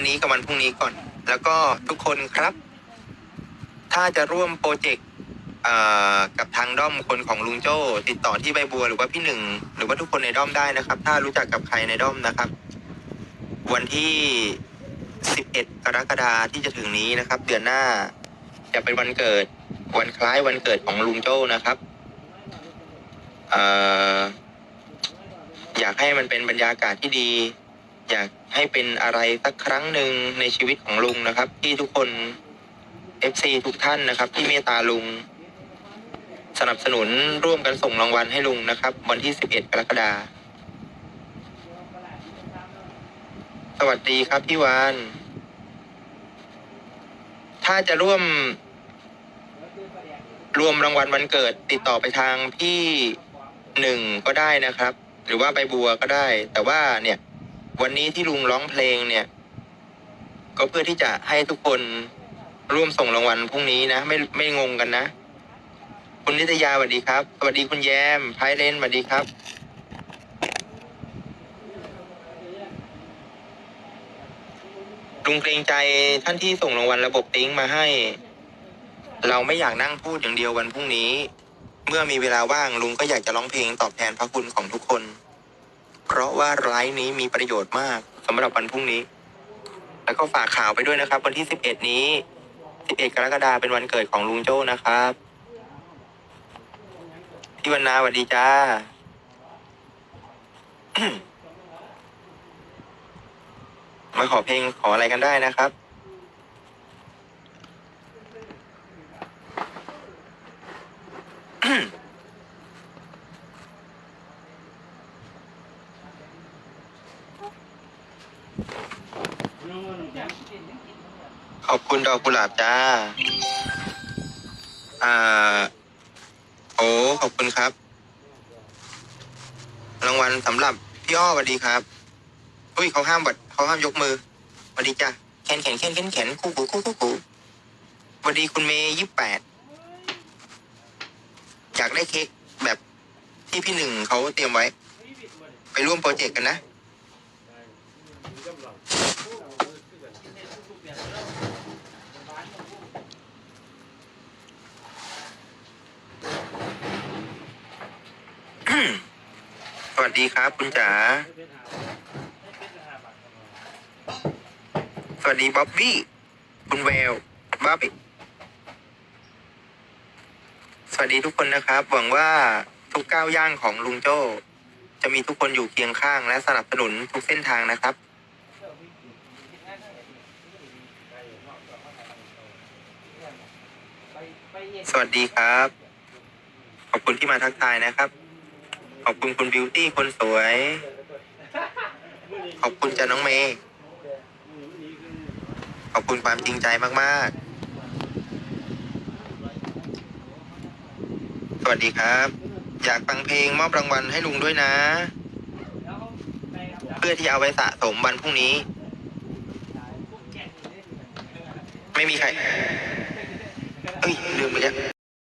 วันนี้กับวันพรุ่งนี้ก่อน แล้วก็ทุกคนครับ ถ้าจะร่วมโปรเจกต์กับทางด้อมคนของลุงโจ้ ติดต่อที่ใบบัวหรือว่าพี่หนึ่ง หรือว่าทุกคนในด้อมได้นะครับ ถ้ารู้จักกับใครในด้อมนะครับ วันที่ 11 กรกฎาที่จะถึงนี้นะครับ เดือนหน้าจะเป็นวันเกิดวันคล้ายวันเกิดของลุงโจ้นะครับออยากให้มันเป็นบรรยากาศที่ดี อยากให้เป็นอะไรสักครั้งหนึ่งในชีวิตของลุงนะครับ ที่ทุกคน FC ทุกท่านนะครับ ที่เมตตาลุง สนับสนุนร่วมกันส่งรางวัลให้ลุงนะครับ วันที่ 11 กรกฎาคมสวัสดีครับพี่วาน ถ้าจะร่วม รวมรางวัลวันเกิดติดต่อไปทางพี่หนึ่งก็ได้นะครับ หรือว่าใบบัวก็ได้ แต่ว่าเนี่ย วันนี้ที่ลุงร้องเพลงเนี่ย ก็เพื่อที่จะให้ทุกคนร่วมส่งรางวัลพรุ่งนี้นะ ไม่ไม่งงกันนะ คุณนิตยาสวัสดีครับ สวัสดีคุณแยมไพเลนสวัสดีครับ ลุงเกรงใจท่านที่ส่งรางวัลระบบติ้งมาให้ เราไม่อยากนั่งพูดอย่างเดียววันพรุ่งนี้ เมื่อมีเวลาว่างลุงก็อยากจะร้องเพลงตอบแทนพระคุณของทุกคนะว่าไลฟ์นี้มีประโยชน์มากสำหรับวันพรุ่งนี้ แล้วก็ฝากข่าวไปด้วยนะครับ วันที่ 11 นี้ 11 กรกฎาคมเป็นวันเกิดของลุงโจ้นะครับพี่วรรณาสวัสดีจ้ามาขอเพลงขออะไรกันได้นะครับ ขอบคุณดอกกุหลาบจ้า อ่า โอ้ขอบคุณครับ รางวัลสำหรับพี่อ้อสวัสดีครับอุ้ยเขาห้ามบัดเขาห้ามยกมือสวัสดีจ้ะแขนแขนแขนแขนแขนคู่คู่คู่คู่คู่สวัสดีคุณเมย์ยี่แปดอยากได้เค้กแบบที่พี่หนึ่งเขาเตรียมไว้ ไปร่วมโปรเจกต์กันนะ ส วัสดีครับ คุณจ๋า สวัสดีบ๊อบบี้ คุณแววบ๊อบบี้ สวัสดีทุกคนนะครับ หวังว่าทุกก้าวย่างของลุงโจ้ จะมีทุกคนอยู่เคียงข้างและสนับสนุนทุกเส้นทางนะครับ สวัสดีครับ ขอบคุณที่มาทักทายนะครับ อบคุณคุณบิวตี้คนสวย ขอบคุณจ้าน้องเมย์ ขอบคุณความจริงใจมากๆ สวัสดีครับ อยากฟังเพลงมอบรางวัลให้ลุงด้วยนะ เพื่อที่เอาไว้สะสมวันพรุ่งนี้ ไม่มีใคร เอ้ยลืมไปแล้ว